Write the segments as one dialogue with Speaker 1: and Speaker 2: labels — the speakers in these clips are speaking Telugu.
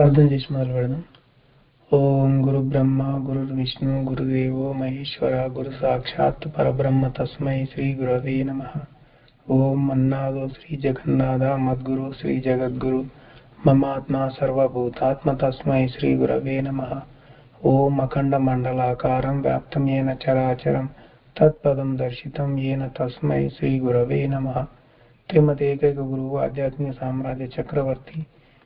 Speaker 1: सर्वार्धं जयमालवर्धन ओम गुरु ब्रह्मा गुरु विष्णु गुरुदेव महेश्वर गुरु साक्षात परब्रह्म तस्मय श्री गुरवे नमः ओम मन्नादो श्री जगन्नाथा मद्गुरु श्री जगद्गुरु ममात्मा सर्वभूतात्म तस्मय श्री गुरवे नमः ओम अखंड मंडलाकारं व्याप्तं येन चराचरं तत्पदं दर्शितं येन तस्मै श्री गुरवे नमः त्रिमदेकैकगुरु आध्यात्मिक साम्राज्य चक्रवर्ती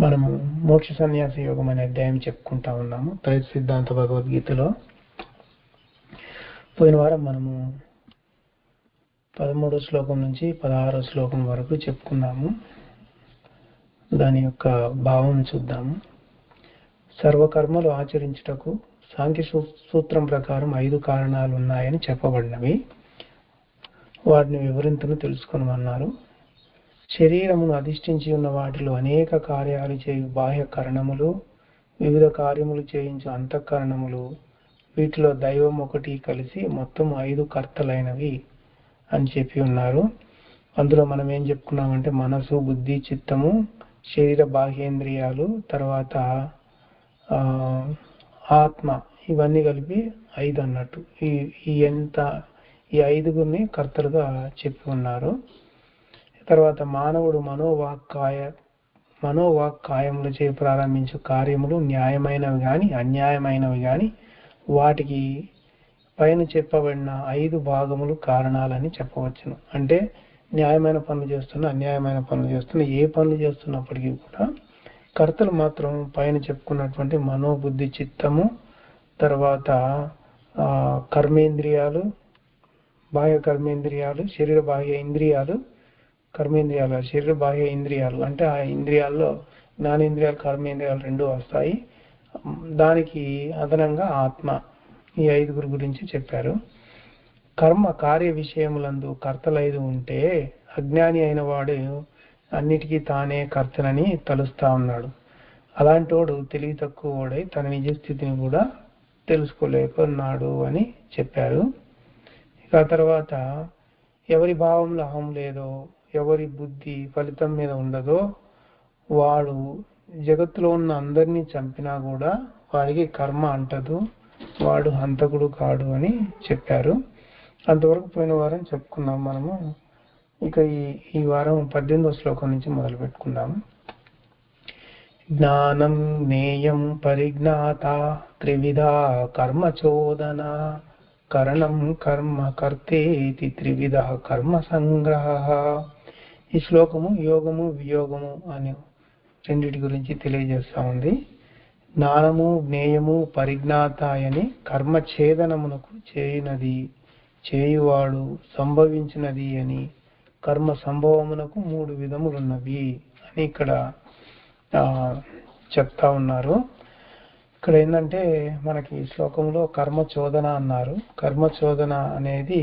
Speaker 1: మనము మోక్ష సన్యాస యోగం అనే అధ్యాయం చెప్పుకుంటా ఉన్నాము. త్రైత సిద్ధాంత భగవద్గీతలో పోయిన వారం మనము పదమూడో శ్లోకం నుంచి పదహారో శ్లోకం వరకు చెప్పుకున్నాము. దాని యొక్క భావం చూద్దాము. సర్వకర్మలు ఆచరించుటకు సాంఖ్య సూ- సూత్రం ప్రకారం ఐదు కారణాలు ఉన్నాయని చెప్పబడినవి. వాటిని వివరింతను తెలుసుకొనమన్నారు. శరీరమును అధిష్ఠించి ఉన్న వాటిలో అనేక కార్యాలు చేయు బాహ్య కరణములు వివిధ కార్యములు చేయించు అంతఃకరణములు వీటిలో దైవం ఒకటి కలిసి మొత్తం ఐదు కర్తలైనవి అని చెప్పి ఉన్నారు. అందులో మనం ఏం చెప్పుకున్నామంటే మనసు బుద్ధి చిత్తము శరీర బాహ్యేంద్రియాలు తర్వాత ఆత్మ ఇవన్నీ కలిపి ఐదు అన్నట్టు. ఈ ఎంత ఈ ఐదుగురిని కర్తలుగా చెప్పి ఉన్నారు. తర్వాత మానవుడు మనోవాక్కాయ మనోవాక్కాయములచే ప్రారంభించు కార్యములు న్యాయమైనవి కానీ అన్యాయమైనవి కానీ వాటికి పైన చెప్పబడిన ఐదు భాగములు కారణాలని చెప్పవచ్చును. అంటే న్యాయమైన పనులు చేస్తున్న అన్యాయమైన పనులు చేస్తున్న ఏ పనులు చేస్తున్నప్పటికీ కూడా కర్తలు మాత్రం పైన చెప్పుకున్నటువంటి మనోబుద్ధి చిత్తము తర్వాత కర్మేంద్రియాలు బాహ్య కర్మేంద్రియాలు శరీర బాహ్య ఇంద్రియాలు కర్మేంద్రియాలు శరీర బాహ్య ఇంద్రియాలు. అంటే ఆ ఇంద్రియాల్లో జ్ఞానేంద్రియాలు కర్మేంద్రియాలు రెండు వస్తాయి. దానికి అదనంగా ఆత్మ ఈ ఐదుగురు గురించి చెప్పారు. కర్మ కార్య విషయములందు కర్తలైదు ఉంటే అజ్ఞాని అయిన వాడు అన్నిటికీ తానే కర్తనని తలుస్తా ఉన్నాడు. అలాంటోడు తెలివి తక్కువ వాడై తన నిజ స్థితిని కూడా తెలుసుకోలేకున్నాడు అని చెప్పారు. ఇక తర్వాత ఎవరి భావంలో అహం లేదో ఎవరి బుద్ధి ఫలితం మీద ఉండదో వాడు జగత్తులో ఉన్న అందరినీ చంపినా కూడా వాడికి కర్మ అంటదు వాడు హంతకుడు కాడు అని చెప్పారు. అంతవరకు పోయిన వారం చెప్పుకున్నాం మనము. ఇక ఈ ఈ వారం పద్దెనిమిదో శ్లోకం నుంచి మొదలు పెట్టుకుందాము. జ్ఞానం జ్ఞేయం పరిజ్ఞాత త్రివిధ కర్మ చోదన కరణం కర్మ కర్తేతి త్రివిధ కర్మ సంగ్రహ. ఈ శ్లోకము యోగము వియోగము అని రెండిటి గురించి తెలియజేస్తా ఉంది. జ్ఞానము జ్ఞేయము పరిజ్ఞాతాయని కర్మ ఛేదనమునకు చేయునది చేయువాడు సంభవించినది అని కర్మ సంభవమునకు మూడు విధములున్నవి అని ఇక్కడ చెప్తా ఉన్నారు. ఇక్కడ ఏంటంటే మనకి ఈ శ్లోకంలో కర్మ చోదన అన్నారు. కర్మ చోదన అనేది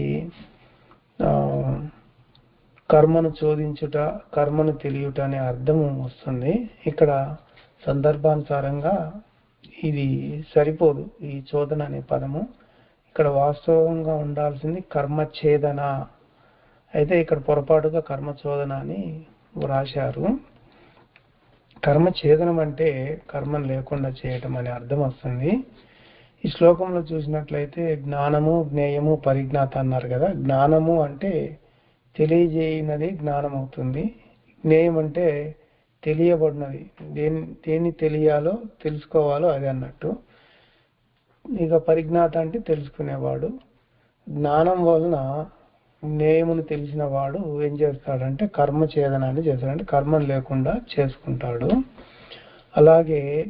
Speaker 1: కర్మను చోదించుట కర్మను తెలియుట అనే అర్థం వస్తుంది. ఇక్కడ సందర్భానుసారంగా ఇది సరిపోదు ఈ చోదన అనే పదము. ఇక్కడ వాస్తవంగా ఉండాల్సింది కర్మ ఛేదన అయితే ఇక్కడ పొరపాటుగా కర్మచోదన అని వ్రాశారు. కర్మ ఛేదనం అంటే కర్మను లేకుండా చేయటం అనే అర్థం వస్తుంది. ఈ శ్లోకంలో చూసినట్లయితే జ్ఞానము జ్ఞేయము పరిజ్ఞాత అన్నారు కదా. జ్ఞానము అంటే తెలియజేయనది జ్ఞానం అవుతుంది జ్ఞేయం అంటే తెలియబడినది. దేని దేన్ని తెలియాలో తెలుసుకోవాలో అది అన్నట్టు. ఇక పరిజ్ఞాత అంటే తెలుసుకునేవాడు. జ్ఞానం వలన జ్ఞేయమును తెలిసిన వాడు ఏం చేస్తాడంటే కర్మ ఛేదనాన్ని చేస్తాడు. అంటే కర్మను లేకుండా చేసుకుంటాడు. అలాగే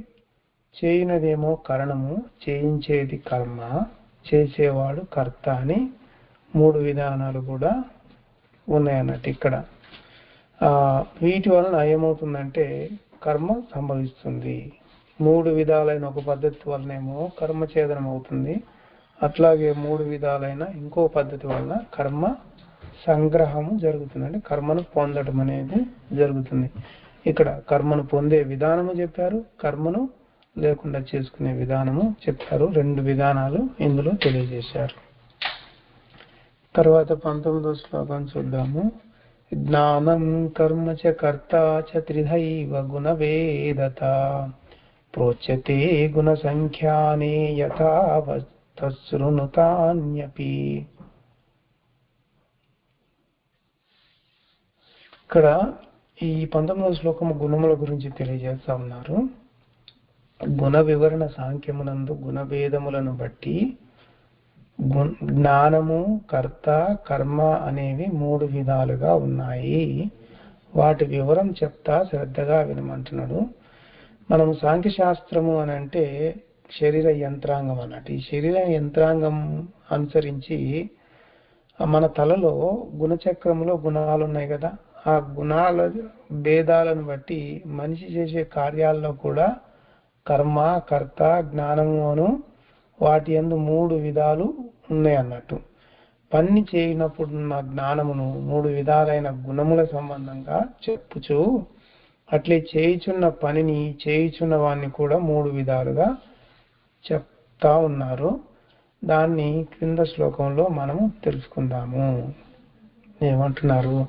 Speaker 1: చేయనదేమో కరణము చేయించేది కర్మ చేసేవాడు కర్త అని మూడు విధానాలు కూడా ఉన్నాయన్నట్టు ఇక్కడ. వీటి వలన ఏమవుతుందంటే కర్మ సంభవిస్తుంది. మూడు విధాలైన ఒక పద్ధతి వలనేమో కర్మఛేదనం అవుతుంది. అట్లాగే మూడు విధాలైన ఇంకో పద్ధతి వలన కర్మ సంగ్రహము జరుగుతుంది. అంటే కర్మను పొందడం అనేది జరుగుతుంది. ఇక్కడ కర్మను పొందే విధానము చెప్పారు. కర్మను లేకుండా చేసుకునే విధానము చెప్పారు. రెండు విధానాలు ఇందులో తెలియజేశారు. తర్వాత పంతొమ్మిదో శ్లోకం చూద్దాము. జ్ఞానం కర్మ చ కర్త చ త్రిధైవ గుణ వేదత ప్రోచ్యతే గుణ సంఖ్యానే యథావృణుతాన్యపి ఇక్కడ ఈ పంతొమ్మిదవ శ్లోకము గుణముల గురించి తెలియజేస్తా ఉన్నారు. గుణ వివరణ సాంఖ్యమునందు గుణభేదములను బట్టి జ్ఞానము కర్త కర్మ అనేవి మూడు విధాలుగా ఉన్నాయి. వాటి వివరం చెప్తా శ్రద్ధగా వినమంటున్నాడు. మనం సాంఖ్య శాస్త్రము అని అంటే శరీర యంత్రాంగం అన్నట్టు. ఈ శరీర యంత్రాంగం అనుసరించి మన తలలో గుణచక్రంలో గుణాలు ఉన్నాయి కదా. ఆ గుణాల భేదాలను బట్టి మనిషి చేసే కార్యాల్లో కూడా కర్మ కర్త జ్ఞానమును వాటి యందు మూడు విధాలు ఉన్నాయి అన్నట్టు. పని చేయనప్పుడున్న జ్ఞానమును మూడు విధాలైన గుణముల సంబంధంగా చెప్పుచు అట్లే చేయుచున్న పనిని చేయుచున్న వాడిని కూడా మూడు విధాలుగా చెప్తా ఉన్నారు. దాన్ని క్రింద శ్లోకంలో మనము తెలుసుకుందాము. ఏమంటున్నారు?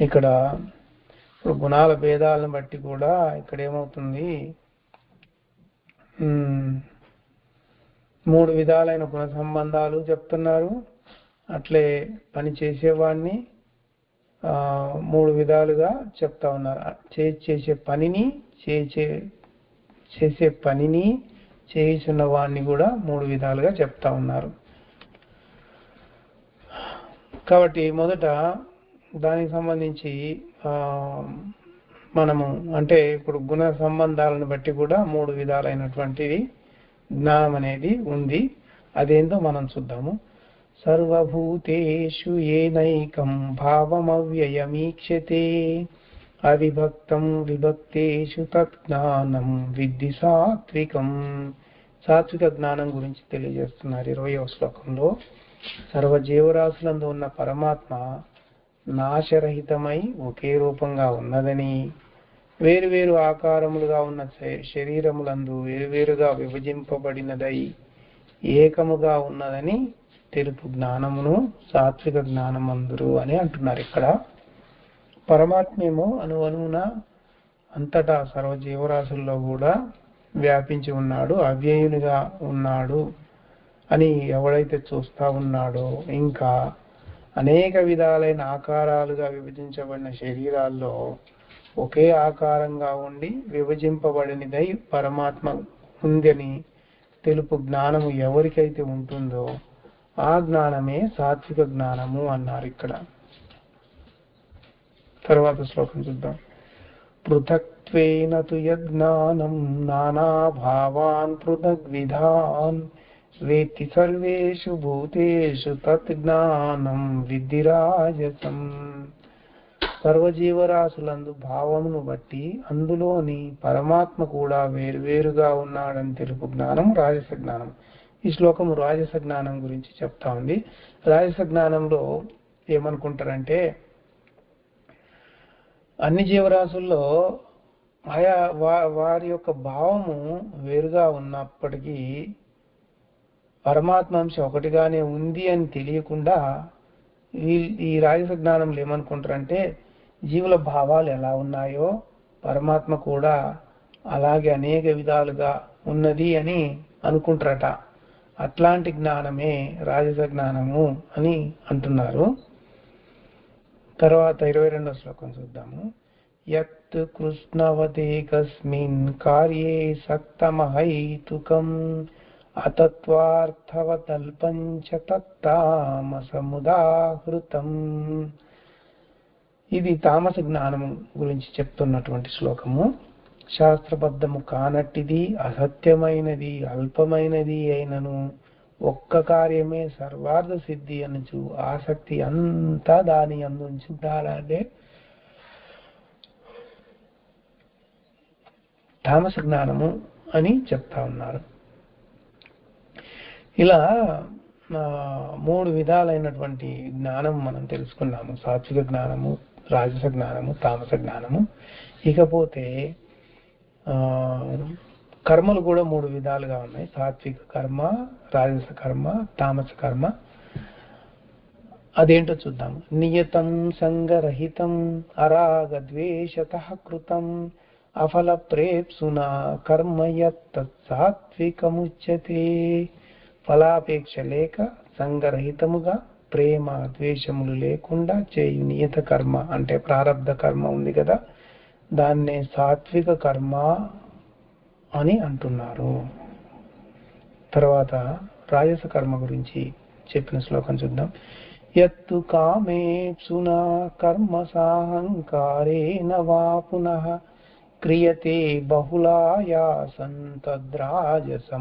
Speaker 1: ఇక్కడ ఇప్పుడు గుణాల భేదాలను బట్టి కూడా ఇక్కడ ఏమవుతుంది మూడు విధాలైన గుణ సంబంధాలు చెప్తున్నారు. అట్లే పని చేసేవాడిని మూడు విధాలుగా చెప్తా ఉన్నారు. చే చేసే పనిని చేసే చేసే పనిని చేయుచున్న వాడిని కూడా మూడు విధాలుగా చెప్తా ఉన్నారు. కాబట్టి మొదట దానికి సంబంధించి మనము అంటే ఇప్పుడు గుణ సంబంధాలను బట్టి కూడా మూడు విధాలైనటువంటిది జ్ఞానం అనేది ఉంది. అదేందో మనం చూద్దాము. సర్వభూతేషు ఏనైకం భావమవ్యయమీక్షతే అవిభక్తం విభక్తేషు తజ్ఞానం విద్ధి సాత్వికం. సాత్విక జ్ఞానం గురించి తెలియజేస్తున్నారు ఇరవయవ శ్లోకంలో. సర్వజీవరాశులందు ఉన్న పరమాత్మ నాశరహితమై ఒకే రూపంగా ఉన్నదని వేరువేరు ఆకారములుగా ఉన్న శ- శరీరములందు వేరువేరుగా విభజింపబడినదై ఏకముగా ఉన్నదని తెలుపు జ్ఞానమును సాత్విక జ్ఞానమందురు అని అంటున్నారు. ఇక్కడ పరమాత్మేమో అను అనువున అంతటా సర్వ జీవరాశుల్లో కూడా వ్యాపించి ఉన్నాడు అవ్యయునిగా ఉన్నాడు అని ఎవడైతే చూస్తా ఉన్నాడో ఇంకా అనేక విధాలైన ఆకారాలుగా విభజించబడిన శరీరాల్లో ఒకే ఆకారంగా ఉండి విభజింపబడినదై పరమాత్మ ఉందని తెలుపు జ్ఞానము ఎవరికైతే ఉంటుందో ఆ జ్ఞానమే సాత్విక జ్ఞానము అన్నారు ఇక్కడ. తర్వాత శ్లోకం చూద్దాం. పృథక్త్వేన తు యజ్ఞానం నానాభావాన్ పృథగ్విధాన్ వేత్తి సర్వేషు భూతేషు తత్ జ్ఞానం విద్ధిరాజసం. సర్వజీవరాశులందు భావమును బట్టి అందులోని పరమాత్మ కూడా వేరువేరుగా ఉన్నాడని తెలుపు జ్ఞానం రాజస జ్ఞానం. ఈ శ్లోకము రాజస జ్ఞానం గురించి చెప్తా ఉంది. రాజస జ్ఞానంలో ఏమనుకుంటారంటే అన్ని జీవరాశుల్లో ఆయా వా వారి యొక్క భావము వేరుగా ఉన్నప్పటికీ పరమాత్మ అంశం ఒకటిగానే ఉంది అని తెలియకుండా ఈ ఈ రాజస జ్ఞానంలో ఏమనుకుంటారంటే జీవుల భావాలు ఎలా ఉన్నాయో పరమాత్మ కూడా అలాగే అనేక విధాలుగా ఉన్నది అని అనుకుంటారట. అట్లాంటి జ్ఞానమే రాజస జ్ఞానము అని అంటున్నారు. తర్వాత ఇరవై రెండో శ్లోకం చూద్దాము. యత్ కృష్ణవతే కస్మిన్ కార్యే సక్తమహైతుకం అతత్వార్థవతల్పంచ తత్తామసముదాహృతం. ఇది తామస జ్ఞానము గురించి చెప్తున్నటువంటి శ్లోకము. శాస్త్రబద్ధము కానట్టిది అసత్యమైనది అల్పమైనది అయినను ఒక్క కార్యమే సర్వార్థ సిద్ధి అనుచు ఆసక్తి అంతా దాని అందుంచి ఉంచుతాడే తామస జ్ఞానము అని చెప్తా ఉన్నారు. ఇలా మూడు విధాలైనటువంటి జ్ఞానం మనం తెలుసుకున్నాము. సాత్విక జ్ఞానము రాజస జ్ఞానము తామస జ్ఞానము. ఇకపోతే ఆ, కర్మలు కూడా మూడు విధాలుగా ఉన్నాయి. సాత్విక కర్మ రాజస కర్మ తామస కర్మ. అదేంటో చూద్దాం. నియతం సంగరహితం అరాగ ద్వేషత కృతం అఫల ప్రేప్సునా కర్మ యత్తత్ సాత్వికముచ్యతే. ఫలాపేక్ష లేక సంగరహితముగా ప్రేమ ద్వేషములు లేకుండా చేయు నియత కర్మ అంటే ప్రారంధ కర్మ ఉంది కదా. దాన్నే సాత్విక కర్మ అని అంటున్నారు. తర్వాత రాజస కర్మ గురించి చెప్పిన శ్లోకం చూద్దాం. యత్తు కామేప్సునా కర్మ సాహంకారేణ వా పునః క్రియతే బహుళాయాసం తద్రాజసముదాహృతం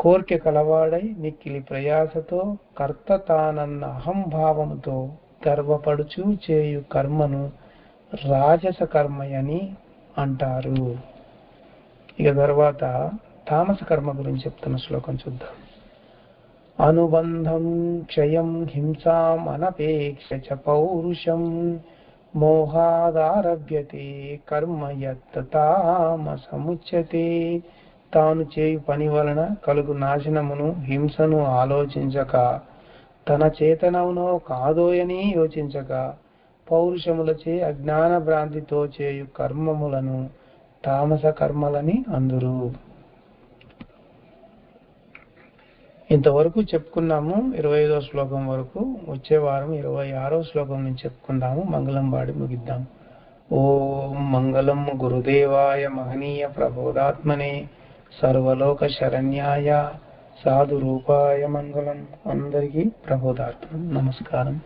Speaker 1: కోర్కె కలవాడై మిక్కిలి ప్రయాసతో కర్త తానన్న అహంభావముతో గర్వపడుచు చేయు కర్మను రాజస కర్మయని అంటారు. ఇక తర్వాత తామస కర్మ గురించి చెప్తున్న శ్లోకం చూద్దాం. అనుబంధం క్షయం హింసాం అనపేక్ష చ పౌరుషం మోహాదారభ్యతే కర్మ యత్ తామసముచ్యతే తాను చేయు పని వలన కలుగు నాశనమును హింసను ఆలోచించక. తన చేతనమునో కాదోయని యోచించక. పౌరుషములచే అజ్ఞాన భ్రాంతితో చేయు కర్మములను తామస కర్మలని అందురు. ఇంతవరకు చెప్పుకున్నాము ఇరవై ఐదో శ్లోకం వరకు. వచ్చే వారం ఇరవై ఆరో శ్లోకం నుంచి చెప్పుకుందాము మంగళం వాడి ముగిద్దాం. ఓం మంగళం గురుదేవాయ మహనీయ ప్రబోధాత్మనే సర్వలోక శరణ్యాయ సాధు రూపాయ మంగళం అందరికీ ప్రబోధాత్మం నమస్కారం.